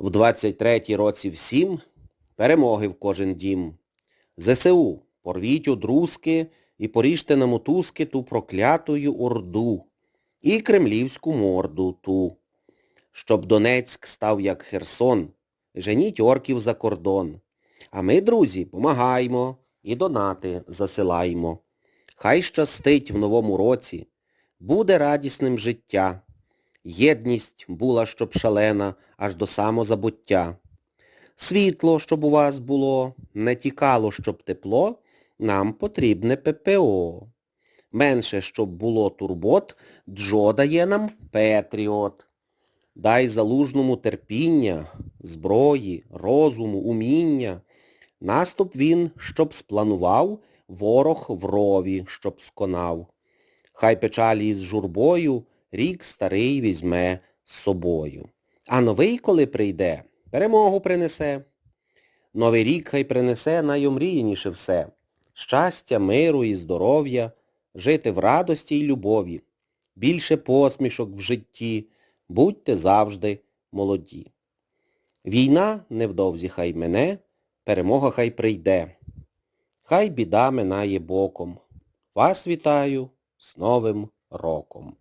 В 23-й році всім перемоги в кожен дім. ЗСУ, порвіть одрузки і поріжте на мотузки ту проклятую орду і кремлівську морду ту. Щоб Донецьк став як Херсон, женіть орків за кордон. А ми, друзі, помагаємо і донати засилаємо. Хай щастить в новому році, буде радісним життя. Єдність була, щоб шалена, аж до самозабуття. Світло, щоб у вас було, не тікало, щоб тепло, нам потрібне ППО. Менше, щоб було турбот, Джо дає нам Петріот. Дай залужному терпіння, зброї, розуму, уміння. Наступ він, щоб спланував, ворог в рові, щоб сконав. Хай печалі із журбою рік старий візьме з собою. А новий, коли прийде, перемогу принесе. Новий рік хай принесе найомріяніше все. Щастя, миру і здоров'я, жити в радості й любові. Більше посмішок в житті, будьте завжди молоді. Війна невдовзі хай мене, перемога хай прийде. Хай біда минає боком. Вас вітаю з Новим роком.